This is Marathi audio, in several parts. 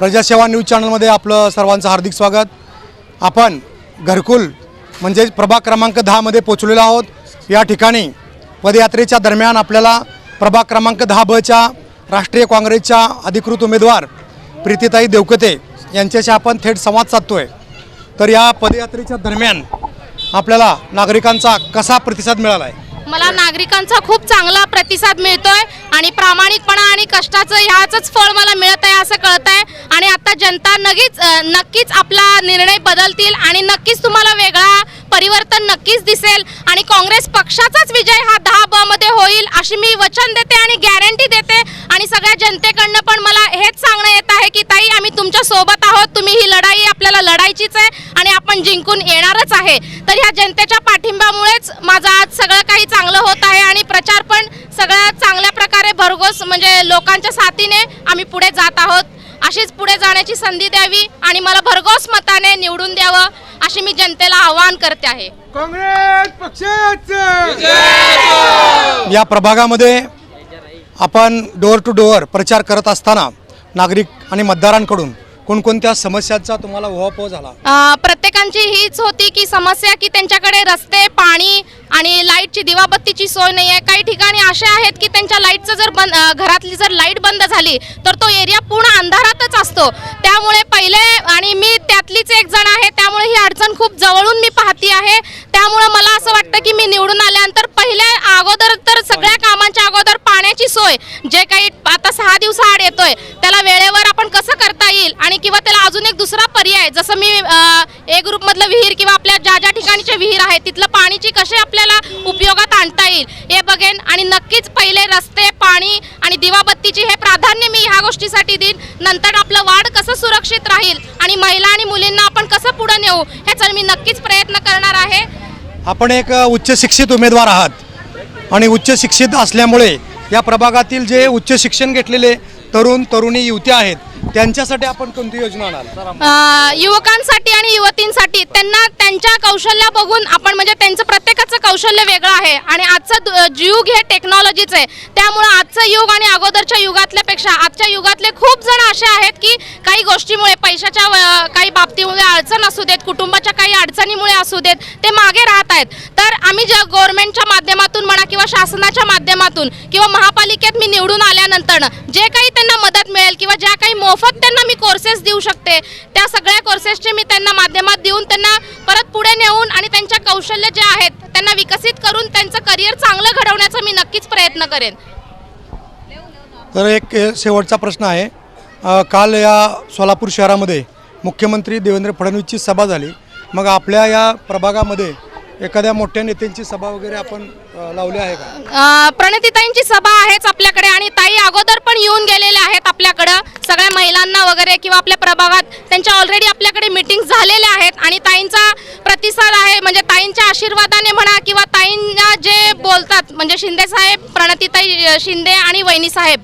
प्रजासेवा न्यूज चॅनलमध्ये आपलं सर्वांचं हार्दिक स्वागत. आपण घरकुल म्हणजेच प्रभाग क्रमांक दहामध्ये पोचलेलो आहोत. या ठिकाणी पदयात्रेच्या दरम्यान आपल्याला प्रभाग क्रमांक दहा बच्या राष्ट्रीय काँग्रेसच्या अधिकृत उमेदवार प्रीतीताई देवकते यांच्याशी आपण थेट संवाद साधतोय. तर या पदयात्रेच्या दरम्यान आपल्याला नागरिकांचा कसा प्रतिसाद मिळाला आहे मला नागरिकांचा खूप चांगला प्रतिसाद मिळतोय आणि प्रामाणिकपणा आणि कष्टाचं ह्याचंच फळ मला मिळत आहे असं कळत आहे. आणि आता जनता नक्कीच नक्कीच आपला निर्णय बदलतील आणि नक्कीच तुम्हाला वेगळा परिवर्तन नक्कीच दिसेल आणि काँग्रेस पक्षाचाच विजय हा दहा ब मध्ये होईल अशी मी वचन देते आणि गॅरंटी देते. आणि सगळ्या जनतेकडनं पण मला हेच सांगणं येत आहे की ताई आम्ही तुमच्यासोबत आहोत. तुम्ही ही लढाई आपल्याला लढायचीच आहे आणि आपण जिंकून येणारच आहे. तर ह्या जनतेच्या पाठिंब्यामुळेच माझं आज सगळं काही चांगलं होत आहे आणि प्रचार पण सगळ्या चांगल्या प्रकारे भरघोस म्हणजे लोकांच्या साथीने आम्ही पुढे जात आहोत. अशीच पुढे जाण्याची संधी द्यावी आणि मला भरघोस मताने निवडून द्यावं अशी मी जनतेला आवाहन करते आहे. काँग्रेस पक्षाचं! या प्रभागामध्ये आपण डोअर टू डोअर प्रचार करत असताना नागरिक आणि मतदारांकडून कोणकोणत्या समस्यांचा तुम्हाला उहापोह झाला? प्रत्येकांची हीच होती की समस्या की त्यांच्याकडे रस्ते पाणी आणि लाईटची दिवाबत्तीची सोय नाही आहे काही ठिकाणी असे आहेत की त्यांच्या लाईटचं जर बंद घरातली जर लाइट बंद झाली तर तो एरिया पूर्ण अंधारातच असतो. त्यामुळे पहिले आणि मी त्यातलीच एक जण आहे त्यामुळे ही अडचण खूप जवळून मी पाहती आहे. त्यामुळे मला असं वाटतं की मी निवडून आल्यानंतर पहिल्या अगोदर तर सगळ्या कामांच्या अगोदर येतोय. जे काही आता सहा दिवसाआड येतोय त्याला वेळेवर आपण कसं करता येईल? आणि किंवा त्याला अजून एक दुसरा पर्याय जसं मी ए ग्रुपमधलं विहीर किंवा आपल्या ज्या ज्या ठिकाणीचे विहीर आहे तिथलं पाणीची कसे आपल्याला उपयोगात आणता येईल? हे बघेन. आणि नक्कीच पहिले रस्ते पाणी आणि दिवाबत्तीची हे प्राधान्य मी ह्या गोष्टीसाठी देईन. नंतर आपलं वाढ कसं सुरक्षित राहील? आणि महिला आणि मुलींना आपण कसं पुढे नेऊ? ह्याचा मी नक्कीच प्रयत्न करणार आहे. आपण एक उच्च शिक्षित उमेदवार आहात. आणि उच्च शिक्षित असल्यामुळे या प्रभागातील जे उच्च शिक्षण घेतलेले तरुण तरुणी युवती आहेत त्यांच्यासाठी आपण कोणती योजना आणाल? युवकांसाठी आणि युवतींसाठी त्यांना त्यांच्या कौशल्य बघून आपण म्हणजे त्यांचं प्रत्येकाचं कौशल्य वेगळं आहे आणि आजचं युग हे टेक्नॉलॉजीचं आहे. त्यामुळं आजचं युग आणि अगोदरच्या युगातल्यापेक्षा आजच्या युगातले खूप जण असे आहेत की काही गोष्टीमुळे पैशाच्या काही बाबतीमुळे अडचण असू देत कुटुंबाच्या काही अडचणीमुळे असू देत ते मागे राहत आहेत. तर आम्ही ज्या गव्हर्नमेंटच्या माध्यमातून किंवा शासनाच्या माध्यमातून किंवा महापालिकेत मी निवडून आल्यानंतर जे काही त्यांना मदत मिळेल किंवा ज्या काही मोफत त्यांना मी कोर्सेस देऊ शकते त्या सगळ्या कोर्सेसचे मी त्यांना माध्यमात देऊन त्यांना परत पुढे नेऊन आणि त्यांच्या कौशल्य जे आहेत त्यांना विकसित करून त्यांचं करिअर चांगलं घडवण्याचा मी नक्कीच प्रयत्न करेन. तर एक शेवटचा प्रश्न आहे. काल या सोलापूर शहरामध्ये मुख्यमंत्री देवेंद्र फडणवीसची सभा झाली. मग आपल्या या प्रभागामध्ये एखाद्या मोठ्या नेत्यांची सभा वगैरे आपण लावली आहे का? प्रणितीताईंची सभा आहेच आपल्याकडे आणि ताई अगोदर पण येऊन गेलेल्या आहेत आपल्याकडं. सगळ्या महिलांना वगैरे किंवा आपल्या प्रभागात त्यांच्या ऑलरेडी आपल्याकडे मिटिंग झालेल्या आहेत आणि ताईंचा प्रतिसाद आहे. म्हणजे ताईंच्या आशीर्वादाने म्हणा किंवा ताईंना जे बोलतात म्हणजे शिंदे साहेब प्रणतिताई शिंदे आणि वहिनी साहेब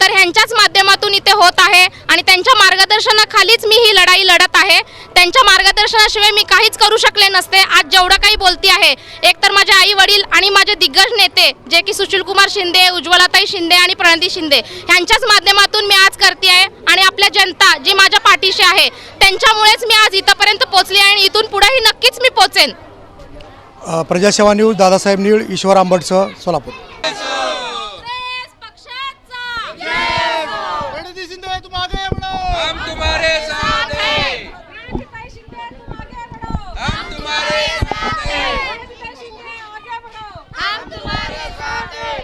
तर ह्यांच्याच माध्यमातून इथे होत आहे आणि त्यांच्या मार्गदर्शनाखालीच मी ही लढाई लढत आहे. त्यांच्या मार्गदर्शनाशिवाय मी काहीच करू शकले नसते. आज जेवढं काही बोलती आहे एकतर माझे आई वडील आणि माझे दिग्गज नेते जे की सुशीलकुमार शिंदे उज्ज्वलाताई शिंदे आणि प्रणती शिंदे ह्यांच्याच माध्यमातून मी आज करते आहे आणि आपल्या जनता जी माझ्या पाठीशी आहे त्यांच्यामुळेच मी आज इथंपर्यंत पोचली आहे आणि इथून पुढेही नक्कीच मी पोचेन. प्रजासेवा न्यूज दादासाहेब नीळ ईश्वर आंबटसह सोलापूर.